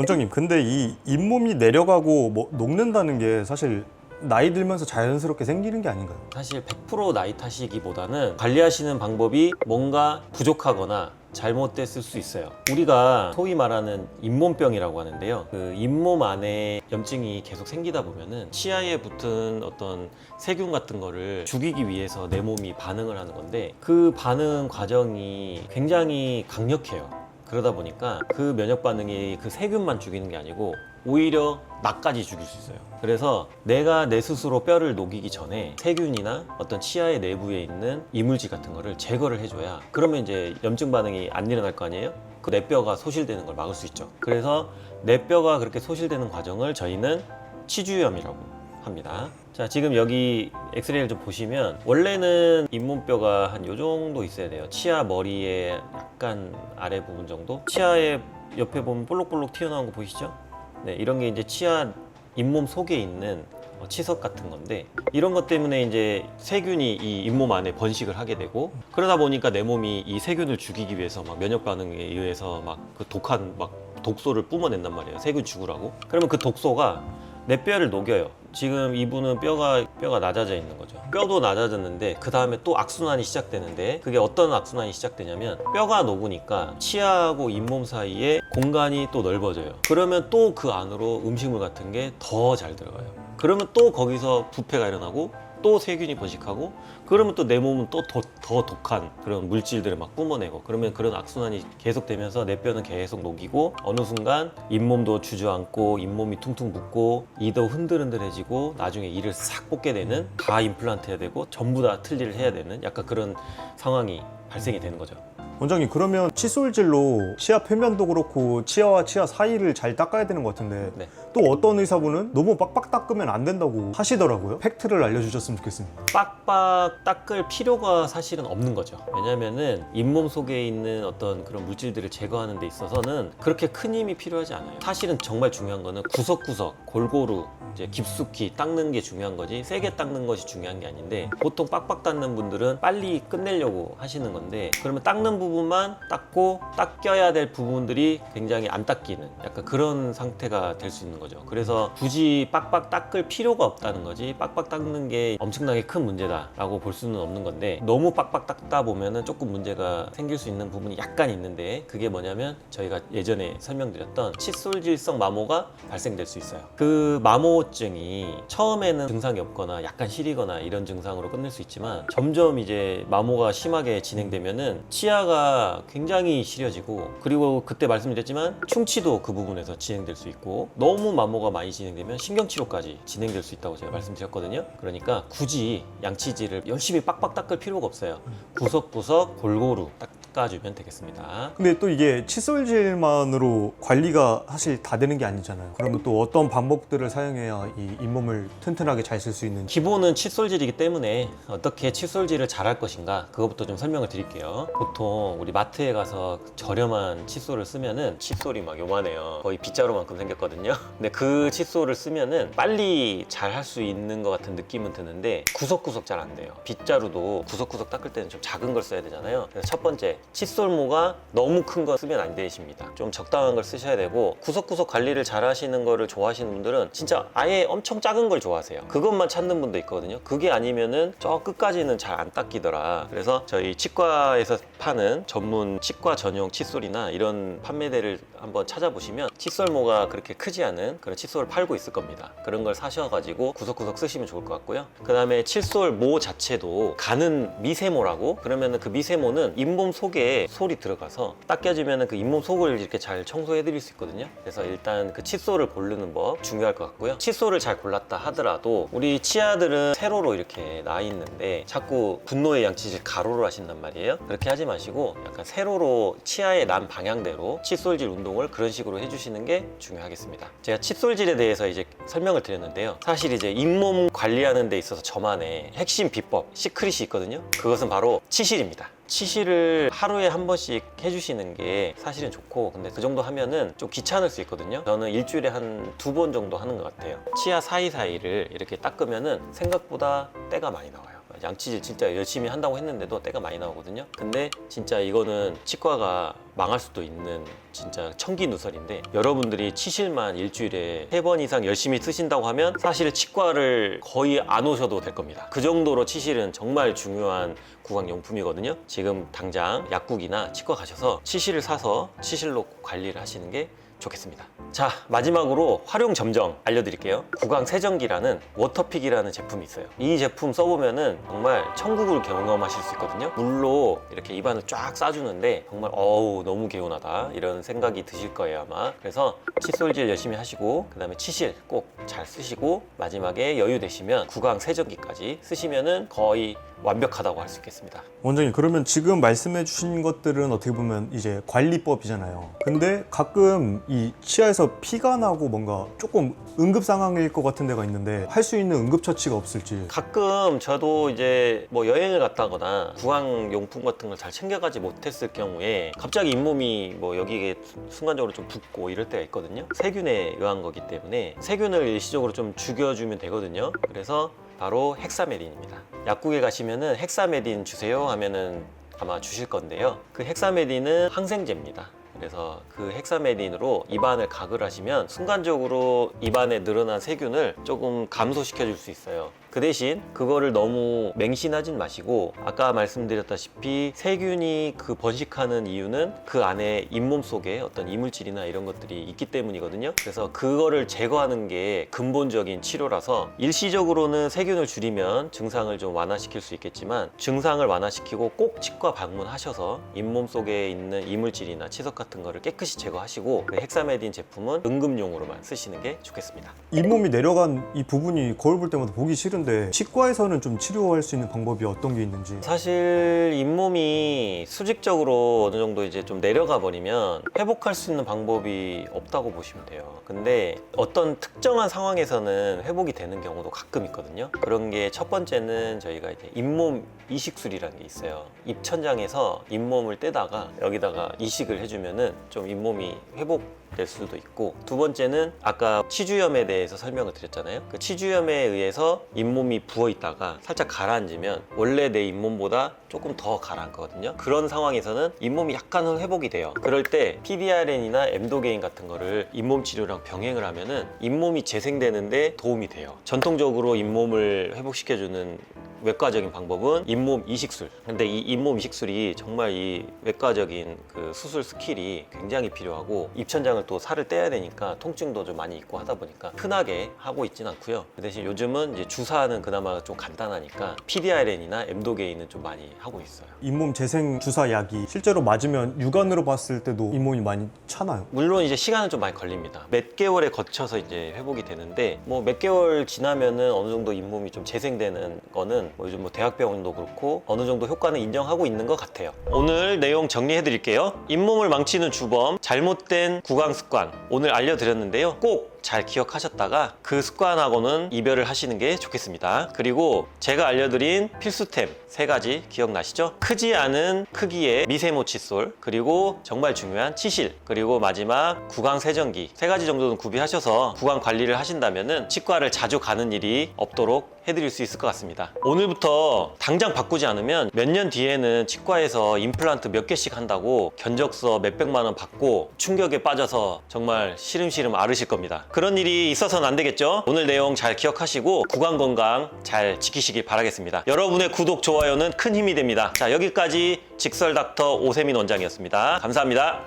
원장님 근데 이 잇몸이 내려가고 뭐 녹는다는 게 사실 나이 들면서 자연스럽게 생기는 게 아닌가요? 사실 100% 나이 탓이기보다는 관리하시는 방법이 뭔가 부족하거나 잘못됐을 수 있어요. 우리가 소위 말하는 잇몸병이라고 하는데요. 그 잇몸 안에 염증이 계속 생기다 보면은 치아에 붙은 어떤 세균 같은 거를 죽이기 위해서 내 몸이 반응을 하는 건데 그 반응 과정이 굉장히 강력해요. 그러다 보니까 그 면역 반응이 그 세균만 죽이는 게 아니고 오히려 나까지 죽일 수 있어요. 그래서 내가 내 스스로 뼈를 녹이기 전에 세균이나 어떤 치아의 내부에 있는 이물질 같은 거를 제거를 해줘야 그러면 이제 염증 반응이 안 일어날 거 아니에요? 그 내 뼈가 소실되는 걸 막을 수 있죠. 그래서 내 뼈가 그렇게 소실되는 과정을 저희는 치주염이라고 합니다. 자, 지금 여기 엑스레이를 좀 보시면 원래는 잇몸뼈가 한 요 정도 있어야 돼요. 치아 머리의 약간 아래 부분 정도. 치아의 옆에 보면 볼록볼록 튀어나온 거 보이시죠? 네, 이런 게 이제 치아 잇몸 속에 있는 어, 치석 같은 건데 이런 것 때문에 이제 세균이 이 잇몸 안에 번식을 하게 되고 그러다 보니까 내 몸이 이 세균을 죽이기 위해서 막 면역 반응에 의해서 막 그 독한 막 독소를 뿜어낸단 말이에요. 세균 죽으라고. 그러면 그 독소가 내 뼈를 녹여요. 지금 이분은 뼈가 뼈가 낮아져 있는 거죠. 뼈도 낮아졌는데 그 다음에 또 악순환이 시작되는데 그게 어떤 악순환이 시작되냐면 뼈가 녹으니까 치아하고 잇몸 사이에 공간이 또 넓어져요. 그러면 또 그 안으로 음식물 같은 게 더 잘 들어가요. 그러면 또 거기서 부패가 일어나고 또 세균이 번식하고 그러면 또 내 몸은 또 더 독한 그런 물질들을 막 뿜어내고 그러면 그런 악순환이 계속되면서 내 뼈는 계속 녹이고 어느 순간 잇몸도 주저앉고 잇몸이 퉁퉁 붓고 이도 흔들흔들해지고 나중에 이를 싹 뽑게 되는 다 임플란트 해야 되고 전부 다 틀니를 해야 되는 약간 그런 상황이 발생이 되는 거죠. 원장님 그러면 칫솔질로 치아 표면도 그렇고 치아와 치아 사이를 잘 닦아야 되는 것 같은데 네. 또 어떤 의사분은 너무 빡빡 닦으면 안 된다고 하시더라고요. 팩트를 알려주셨으면 좋겠습니다. 빡빡 닦을 필요가 사실은 없는 거죠. 왜냐면은 잇몸 속에 있는 어떤 그런 물질들을 제거하는 데 있어서는 그렇게 큰 힘이 필요하지 않아요. 사실은 정말 중요한 거는 구석구석 골고루 이제 깊숙이 닦는 게 중요한 거지 세게 닦는 것이 중요한 게 아닌데 보통 빡빡 닦는 분들은 빨리 끝내려고 하시는 건데 그러면 닦는 부분만 닦고 닦여야 될 부분들이 굉장히 안 닦이는 약간 그런 상태가 될 수 있는 거죠. 그래서 굳이 빡빡 닦을 필요가 없다는 거지 빡빡 닦는 게 엄청나게 큰 문제다 라고 볼 수는 없는 건데 너무 빡빡 닦다 보면은 조금 문제가 생길 수 있는 부분이 약간 있는데 그게 뭐냐면 저희가 예전에 설명드렸던 칫솔질성 마모가 발생될 수 있어요. 그 마모 증이 처음에는 증상이 없거나 약간 시리거나 이런 증상으로 끝낼 수 있지만 점점 이제 마모가 심하게 진행되면은 치아가 굉장히 시려지고 그리고 그때 말씀드렸지만 충치도 그 부분에서 진행될 수 있고 너무 마모가 많이 진행되면 신경치료까지 진행될 수 있다고 제가 말씀드렸거든요. 그러니까 굳이 양치질을 열심히 빡빡 닦을 필요가 없어요. 구석구석 골고루 닦 아주면 되겠습니다. 근데 또 이게 칫솔질만으로 관리가 사실 다 되는 게 아니잖아요. 그러면 또 어떤 방법들을 사용해야 이 잇몸을 튼튼하게 잘 쓸 수 있는지. 기본은 칫솔질이기 때문에 어떻게 칫솔질을 잘할 것인가 그것부터 좀 설명을 드릴게요. 보통 우리 마트에 가서 저렴한 칫솔을 쓰면은 칫솔이 막 요만해요. 거의 빗자루만큼 생겼거든요. 근데 그 칫솔을 쓰면은 빨리 잘 할 수 있는 것 같은 느낌은 드는데 구석구석 잘 안 돼요. 빗자루도 구석구석 닦을 때는 좀 작은 걸 써야 되잖아요. 그래서 첫 번째 칫솔모가 너무 큰 거 쓰면 안 되십니다. 좀 적당한 걸 쓰셔야 되고 구석구석 관리를 잘 하시는 거를 좋아하시는 분들은 진짜 아예 엄청 작은 걸 좋아하세요. 그것만 찾는 분도 있거든요. 그게 아니면은 저 끝까지는 잘 안 닦이더라. 그래서 저희 치과에서 파는 전문 치과 전용 칫솔이나 이런 판매대를 한번 찾아보시면 칫솔모가 그렇게 크지 않은 그런 칫솔을 팔고 있을 겁니다. 그런 걸 사셔가지고 구석구석 쓰시면 좋을 것 같고요. 그 다음에 칫솔모 자체도 가는 미세모라고 그러면은 그 미세모는 잇몸 속에 솔이 들어가서 닦여지면은 그 잇몸 속을 이렇게 잘 청소해 드릴 수 있거든요. 그래서 일단 그 칫솔을 고르는 법 중요할 것 같고요. 칫솔을 잘 골랐다 하더라도 우리 치아들은 세로로 이렇게 나 있는데 자꾸 분노의 양치질 가로로 하신단 말이에요. 그렇게 하지 마시고 약간 세로로 치아의 난 방향대로 칫솔질 운동을 그런 식으로 해주시는 게 중요하겠습니다. 제가 칫솔질에 대해서 이제 설명을 드렸는데요. 사실 이제 잇몸 관리하는 데 있어서 저만의 핵심 비법 시크릿이 있거든요. 그것은 바로 치실입니다 치실을 하루에 한 번씩 해주시는 게 사실은 좋고 근데 그 정도 하면은 좀 귀찮을 수 있거든요. 저는 일주일에 한 두 번 정도 하는 것 같아요. 치아 사이사이를 이렇게 닦으면은 생각보다 때가 많이 나와요 양치질 진짜 열심히 한다고 했는데도 때가 많이 나오거든요. 근데 진짜 이거는 치과가 망할 수도 있는 진짜 청기 누설인데 여러분들이 치실만 일주일에 세 번 이상 열심히 쓰신다고 하면 사실 치과를 거의 안 오셔도 될 겁니다. 그 정도로 치실은 정말 중요한 구강용품이거든요. 지금 당장 약국이나 치과 가셔서 치실을 사서 치실로 관리를 하시는 게 좋겠습니다. 자 마지막으로 활용 점정 알려드릴게요. 구강 세정기라는 워터픽이라는 제품이 있어요. 이 제품 써보면은 정말 천국을 경험하실 수 있거든요. 물로 이렇게 입안을 쫙 싸주는데 정말 어우 너무 개운하다 이런 생각이 드실 거예요 아마. 그래서 칫솔질 열심히 하시고 그 다음에 치실 꼭 잘 쓰시고 마지막에 여유 되시면 구강 세정기까지 쓰시면은 거의 완벽하다고 할 수 있겠습니다. 원장님 그러면 지금 말씀해 주신 것들은 어떻게 보면 이제 관리법이잖아요 근데 가끔 이 치아에서 피가 나고 뭔가 조금 응급 상황일 것 같은 데가 있는데 할 수 있는 응급 처치가 없을지 가끔 저도 이제 뭐 여행을 갔다거나 구강 용품 같은 걸 잘 챙겨가지 못했을 경우에 갑자기 잇몸이 뭐 여기에 순간적으로 좀 붓고 이럴 때가 있거든요. 세균에 의한 거기 때문에 세균을 일시적으로 좀 죽여주면 되거든요. 그래서 바로 헥사메딘입니다. 약국에 가시면은 헥사메딘 주세요 하면은 아마 주실 건데요. 그 헥사메딘은 항생제입니다. 그래서 그 헥사메딘으로 입안을 가글 하시면 순간적으로 입안에 늘어난 세균을 조금 감소시켜 줄 수 있어요. 그 대신 그거를 너무 맹신하진 마시고 아까 말씀드렸다시피 세균이 그 번식하는 이유는 그 안에 잇몸 속에 어떤 이물질이나 이런 것들이 있기 때문이거든요. 그래서 그거를 제거하는 게 근본적인 치료라서 일시적으로는 세균을 줄이면 증상을 좀 완화시킬 수 있겠지만 증상을 완화시키고 꼭 치과 방문하셔서 잇몸 속에 있는 이물질이나 치석 같은 거를 깨끗이 제거하시고 그 헥사메딘 제품은 응급용으로만 쓰시는 게 좋겠습니다. 잇몸이 내려간 이 부분이 거울 볼 때마다 보기 싫은 데 치과에서는 좀 치료할 수 있는 방법이 어떤 게 있는지 사실 잇몸이 수직적으로 어느 정도 이제 좀 내려가 버리면 회복할 수 있는 방법이 없다고 보시면 돼요. 근데 어떤 특정한 상황에서는 회복이 되는 경우도 가끔 있거든요. 그런 게 첫 번째는 저희가 이제 잇몸 이식술이라는 게 있어요. 입천장에서 잇몸을 떼다가 여기다가 이식을 해주면은 좀 잇몸이 회복 될 수도 있고 두 번째는 아까 치주염에 대해서 설명을 드렸잖아요 그 치주염에 의해서 잇몸 이 부어 있다가 살짝 가라앉으면 원래 내 잇몸보다 조금 더 가라앉거든요 그런 상황에서는 잇몸이 약간은 회복이 돼요 그럴 때 PDRN이나 엠도게인 같은 거를 잇몸 치료랑 병행을 하면은 잇몸이 재생되는데 도움이 돼요 전통적으로 잇몸을 회복시켜주는 외과적인 방법은 잇몸 이식술. 근데 이 잇몸 이식술이 정말 이 외과적인 그 수술 스킬이 굉장히 필요하고 입천장을 또 살을 떼야 되니까 통증도 좀 많이 있고 하다 보니까 흔하게 하고 있진 않고요. 그 대신 요즘은 이제 주사 는 그나마 좀 간단하니까 PDRN이나 엠도게인은 좀 많이 하고 있어요. 잇몸 재생 주사 약이 실제로 맞으면 육안으로 봤을 때도 잇몸이 많이 차나요? 물론 이제 시간은 좀 많이 걸립니다. 몇 개월에 거쳐서 이제 회복이 되는데 뭐 몇 개월 지나면은 어느 정도 잇몸이 좀 재생되는 거는 뭐 요즘 뭐 대학병원도 그렇고 어느 정도 효과는 인정하고 있는 것 같아요. 오늘 내용 정리해 드릴게요. 잇몸을 망치는 주범, 잘못된 구강 습관 오늘 알려드렸는데요. 꼭 잘 기억하셨다가 그 습관하고는 이별을 하시는 게 좋겠습니다. 그리고 제가 알려드린 필수템 세 가지 기억나시죠? 크지 않은 크기의 미세모 칫솔 그리고 정말 중요한 치실 그리고 마지막 구강 세정기 세 가지 정도는 구비하셔서 구강 관리를 하신다면은 치과를 자주 가는 일이 없도록 해드릴 수 있을 것 같습니다. 오늘부터 당장 바꾸지 않으면 몇 년 뒤에는 치과에서 임플란트 몇 개씩 한다고 견적서 몇백만 원 받고 충격에 빠져서 정말 시름시름 앓으실 겁니다. 그런 일이 있어서는 안 되겠죠? 오늘 내용 잘 기억하시고 구강 건강 잘 지키시길 바라겠습니다. 여러분의 구독, 좋아요는 큰 힘이 됩니다. 자, 여기까지 직설 닥터 오세민 원장이었습니다. 감사합니다.